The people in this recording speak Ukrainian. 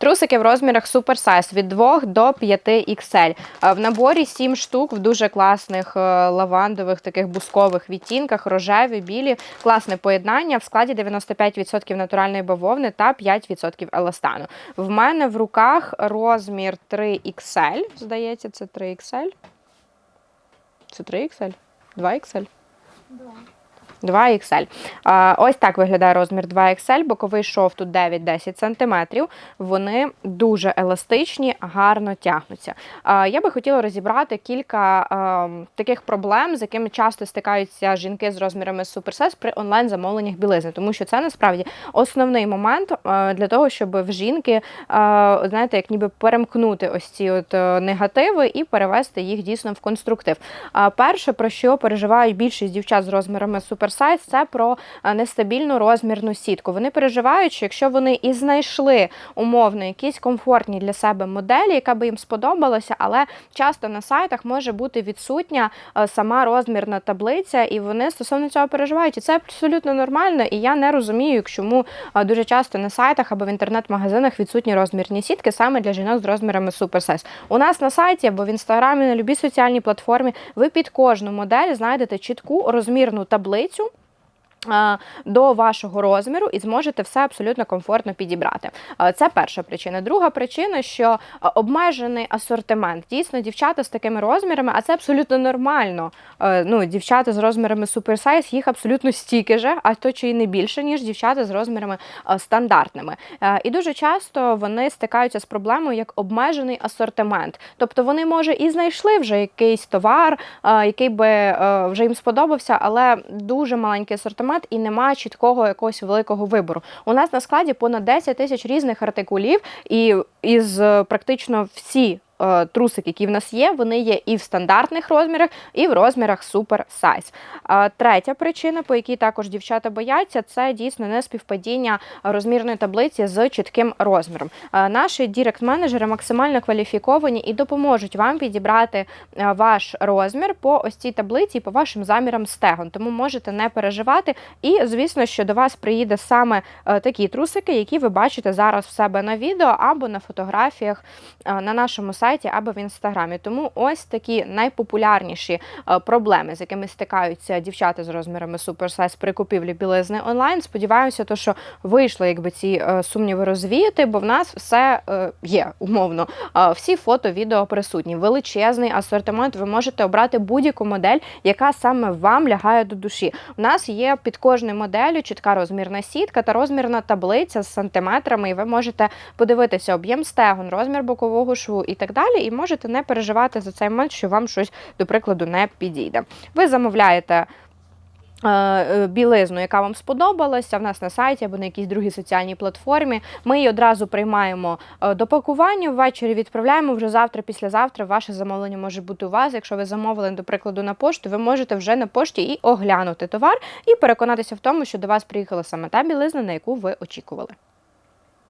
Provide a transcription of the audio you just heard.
Трусики в розмірах Size від 2 до 5 XL. Е, В наборі 7 штук в дуже класних е, лавандових, таких бускових відтінках, рожеві, білі. Класне поєднання в складі 95% натуральної бавовни та 5% еластану. В мене в руках розмір 3 XL. Здається, це 3 XL. Це 3 XL? 2 XL? 2 XL. А, Ось так виглядає розмір 2 XL, боковий шов тут 9-10 см. Вони дуже еластичні, гарно тягнуться. Я би хотіла розібрати кілька таких проблем, з якими часто стикаються жінки з розмірами суперсес при онлайн-замовленнях білизни, тому що це насправді основний момент для того, щоб в жінки, знаєте, як ніби перемкнути ось ці от е, негативи і перевести їх дійсно в конструктив. Перше, про що переживають більшість дівчат з розмірами суперсайз, це про е, нестабільну розмірну сітку. Вони переживають, що якщо вони і знайшли умовно якісь комфортні для себе моделі, яка би їм сподобалася, але часто на сайтах може бути відсутня е, сама розмірна таблиця, і вони стосовно цього переживають. І це абсолютно нормально. І я не розумію, чому е, дуже часто на сайтах або в інтернет-магазинах відсутні розмірні сітки саме для жінок з розмірами суперсайз. У нас на сайті або в інстаграмі на любій соціальній платформі ви під кожну модель знайдете чітку розмірну таблицю. Е, До вашого розміру і зможете все абсолютно комфортно підібрати. Е, Це перша причина. Друга причина, що е, обмежений асортимент. Дійсно, дівчата з такими розмірами, а це абсолютно нормально. Ну, дівчата з розмірами суперсайз, їх абсолютно стільки же, а то чи й не більше, ніж дівчата з розмірами стандартними. І дуже часто вони стикаються з проблемою як обмежений асортимент. Тобто вони, може, і знайшли вже якийсь товар, який би вже їм сподобався, але дуже маленький асортимент і немає чіткого якогось великого вибору. У нас на складі понад 10 тисяч різних артикулів, і із е, практично всі. Е, Трусики, які в нас є, вони є і в стандартних розмірах, і в розмірах супер сайз. Третя причина, по якій також дівчата бояться, це дійсно неспівпадіння розмірної таблиці з чітким розміром. Е, Наші дірект-менеджери максимально кваліфіковані і допоможуть вам підібрати е, ваш розмір по ось цій таблиці і по вашим замірам стегон. Тому можете не переживати. І звісно, що до вас приїде саме е, такі трусики, які ви бачите зараз в себе на відео або на фотографіях е, на нашому сайті або в інстаграмі. Тому ось такі найпопулярніші е, проблеми, з якими стикаються дівчата з розмірами суперсайз при купівлі білизни онлайн. Сподіваюся, то що вийшло, якби ці е, сумніви розвіяти, бо в нас все е, є умовно. Всі фото, відео присутні, величезний асортимент. Ви можете обрати будь-яку модель, яка саме вам лягає до душі. У нас є під кожною моделлю чітка розмірна сітка та розмірна таблиця з сантиметрами, і ви можете подивитися об'єм стегон, розмір бокового шву і так далі. І можете не переживати за цей момент, що вам щось, до прикладу, не підійде. Ви замовляєте. е, е, Білизну, яка вам сподобалася, в нас на сайті або на якійсь другій соціальній платформі. Ми її одразу приймаємо е, до пакування, ввечері відправляємо вже завтра, післязавтра. Ваше замовлення може бути у вас. Якщо ви замовили, до прикладу, на пошту, ви можете вже на пошті і оглянути товар і переконатися в тому, що до вас приїхала саме та білизна, на яку ви очікували.